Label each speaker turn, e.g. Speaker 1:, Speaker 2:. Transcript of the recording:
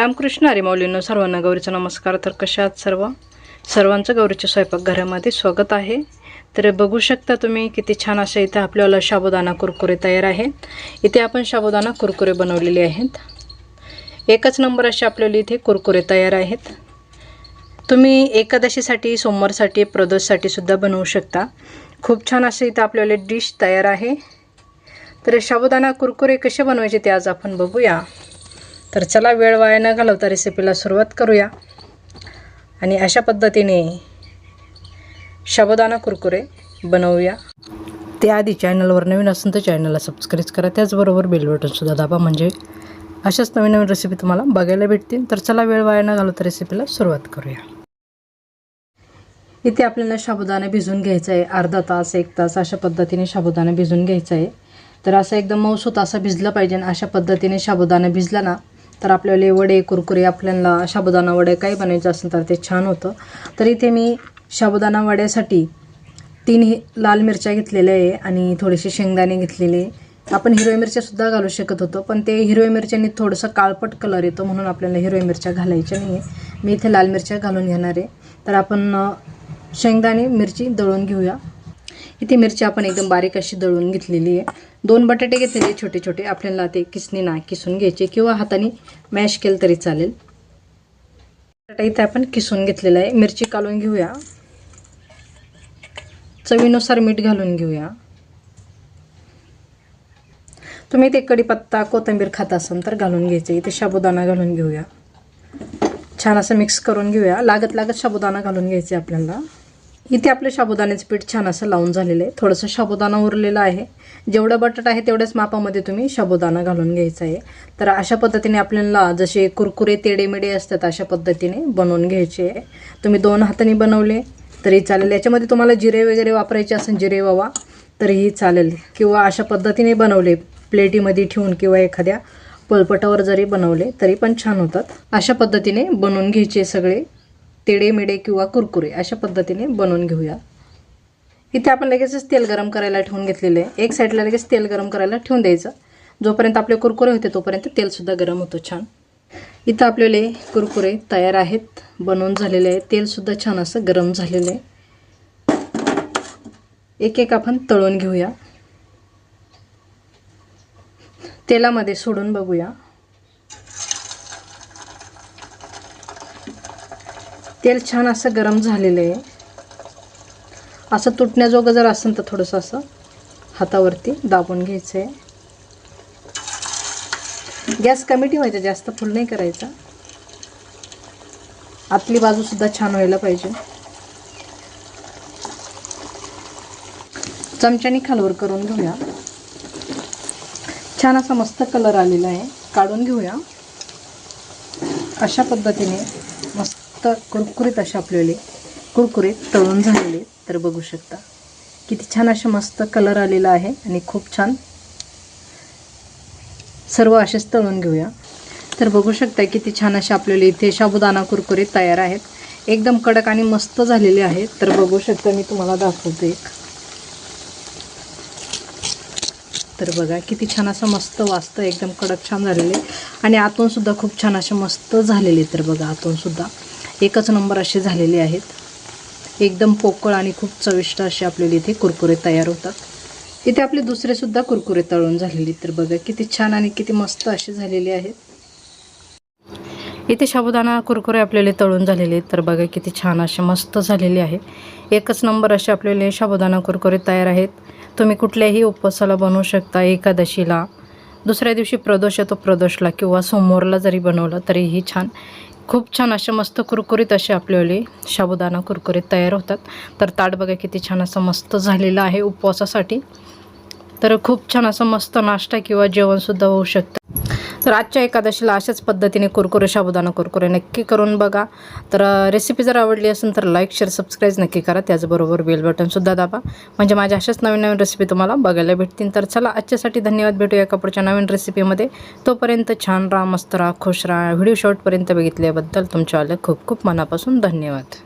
Speaker 1: रामकृष्ण हरी सर्वांना गौरीचा नमस्कार. तर कशा आहात सर्व? सर्वांचं गौरीच्या स्वयंपाकघरामध्ये स्वागत आहे. तर बघू शकता तुम्ही किती छान असे इथे आपल्याला शाबुदाना कुरकुरे तयार आहेत इथे आपण शाबुदाना कुरकुरे बनवलेले आहेत. एकच नंबर असे आपल्याला इथे कुरकुरे तयार आहेत. तुम्ही एकादशीसाठी सोमवारसाठी प्रदोषसाठी सुद्धा बनवू शकता. खूप छान असे इथं आपल्याला डिश तयार आहे. तर शाबुदाना कुरकुरे कसे बनवायचे ते आज आपण बघूया. तर चला वेळ वाया न घालवता रेसिपीला सुरुवात करूया. आणि अशा पद्धतीने साबुदाणा कुरकुरे बनवूया. त्याआधी चॅनलवर नवीन असून तर चॅनलला सबस्क्राईब करा. त्याचबरोबर बेल बटनसुद्धा दाबा. म्हणजे अशाच नवीन नवीन रेसिपी तुम्हाला बघायला भेटतील. तर चला वेळ वाया न घालवता रेसिपीला सुरुवात करूया. इथे आपल्याला साबुदाणा भिजून घ्यायचा आहे. अर्धा तास एक तास अशा पद्धतीने साबुदाणा भिजून घ्यायचा आहे. तर असं एकदम मऊसूत असा भिजला पाहिजे. आणि अशा पद्धतीने साबुदाणा भिजला ना तर आपल्याला वडे कुरकुरे आपल्याला साबुदाणा वडे काही बनायचं असेल तर ते छान होतं. तर इथे मी साबुदाणा वड्यासाठी तीन लाल मिरच्या घेतलेल्या आहे आणि थोडेसे शेंगदाणे घेतलेले आपण हिरव्या मिरच्यासुद्धा घालू शकत होतो पण ते हिरव्या मिरच्यांनी थोडंसं काळपट कलर येतो म्हणून आपल्याला हिरव्या मिरच्या घालायच्या नाही आहे मी इथे लाल मिरच्या घालून घेणार आहे. तर आपण शेंगदाणे मिरची दळून घेऊया. इथे मिरची आपण एकदम बारीक अशी दळून घेतलेली आहे. दोन बटाटे घेतलेले छोटे छोटे आपल्याला ते किसणी ना किसून घ्यायचे किंवा हाताने मॅश केलं तरी चालेल. बटाटा इथे आपण किसून घेतलेला आहे. मिरची काढून घेऊया. चवीनुसार मीठ घालून घेऊया. तुम्ही ते कढीपत्ता कोथिंबीर खात असाल तर घालून घ्यायचे. इथे साबुदाणा घालून घेऊया. छान असं मिक्स करून घेऊया. लागत लागत साबुदाणा घालून घ्यायचे आपल्याला. इथे आपलं साबुदाण्याचं पीठ छान असं लावून झालेलं आहे. थोडंसं साबुदाणा उरलेलं आहे. जेवढं बटाटा आहे तेवढ्याच मापामध्ये तुम्ही साबुदाणा घालून घ्यायचा आहे. तर अशा पद्धतीने आपल्याला जसे कुरकुरे तेडेमेडे असतात अशा पद्धतीने बनवून घ्यायचे आहे. तुम्ही दोन हाताने बनवले तरी चालेल. याच्यामध्ये तुम्हाला जिरे वगैरे वापरायचे असेल जिरे वावा तरीही चालेल. किंवा अशा पद्धतीने बनवले प्लेटीमध्ये ठेवून किंवा एखाद्या पलपटावर जरी बनवले तरी पण छान होतात. अशा पद्धतीने बनवून घ्यायचे सगळे तेडे किंवा कुरकुरे अशा पद्धतीने बनवून घेऊया. इथे आपण लगेचच तेल गरम करायला ठेवून घेतलेलं आहे. एक साईडला लगेच तेल गरम करायला ठेवून द्यायचं. जोपर्यंत आपले कुरकुरे होते तोपर्यंत तेलसुद्धा गरम होतं छान. इथं आपल्याला कुरकुरे तयार आहेत बनवून झालेले आहे. तेलसुद्धा छान असं गरम झालेलं आहे. एक एक आपण तळून घेऊया. तेलामध्ये सोडून बघूया. तेल छान असं गरम झालेलं आहे. असं तुटण्याजोगं जर असेल तर थोडंसं असं हातावरती दाबून घ्यायचं आहे गॅस कमी ठेवायचा जास्त फुल नाही करायचा. आतली बाजूसुद्धा छान व्हायला पाहिजे. चमच्याने खालवर करून घेऊया. छान असा मस्त कलर आलेला आहे. काढून घेऊया. अशा पद्धतीने मस्त कुरकुरीत असे आपल्याला कुरकुरीत तळून झालेले तर बघू शकता. किती छान असे मस्त कलर आलेला आहे आणि खूप छान सर्व असेच तळून घेऊया. तर बघू शकता किती छान असे आपल्याला इथे साबुदाणा कुरकुरे तयार आहेत. एकदम कडक आणि मस्त झालेले आहेत. तर बघू शकता मी तुम्हाला दाखवते एक. तर बघा किती छान असं मस्त वाजतं एकदम कडक छान झालेले. आणि आतून सुद्धा खूप छान असे मस्त झालेले तर बघा आतून सुद्धा. एकच नंबर असे झालेले आहेत. एकदम पोकळ आणि खूप चविष्ट असे आपल्याला इथे कुरकुरे तयार होतात. इथे आपले दुसरेसुद्धा कुरकुरे तळून झालेले तर बघा किती छान आणि किती मस्त असे झालेले आहेत. इथे साबुदाणा कुरकुरे आपल्याला तळून झालेले आहेत. तर बघा किती छान असे मस्त झालेले आहे. एकच नंबर असे आपल्याला साबुदाणा कुरकुरे तयार आहेत. तुम्ही कुठल्याही उपवासाला बनवू शकता एकादशीला. दुसऱ्या दिवशी प्रदोष येतो प्रदोषला किंवा सोमवारला जरी बनवलं तरीही छान. खूप छान असे मस्त कुरकुरीत असे आपल्याले साबुदाणा कुरकुरीत तयार होतात. तर ताट बघा किती छान असं मस्त झालेलं आहे उपवासासाठी. तर खूप छान असं मस्त नाश्ता किंवा जेवणसुद्धा होऊ शकतं. तर आजच्या एकादशीला अशाच पद्धतीने कुरकुरे साबुदाणा कुरकुरे नक्की करून बघा. तर रेसिपी जर आवडली असेल तर लाईक शेअर सबस्क्राईब नक्की करा. त्याचबरोबर बेल बटनसुद्धा दाबा. म्हणजे माझ्या अशाच नवीन नवीन रेसिपी तुम्हाला बघायला भेटतील. तर चला आजच्यासाठी धन्यवाद. भेटूया एका पुढच्या नवीन रेसिपीमध्ये तोपर्यंत छान राहा मस्त राहा खुश राहा. व्हिडिओ शॉर्टपर्यंत बघितल्याबद्दल तुमच्यावाले खूप खूप मनापासून धन्यवाद.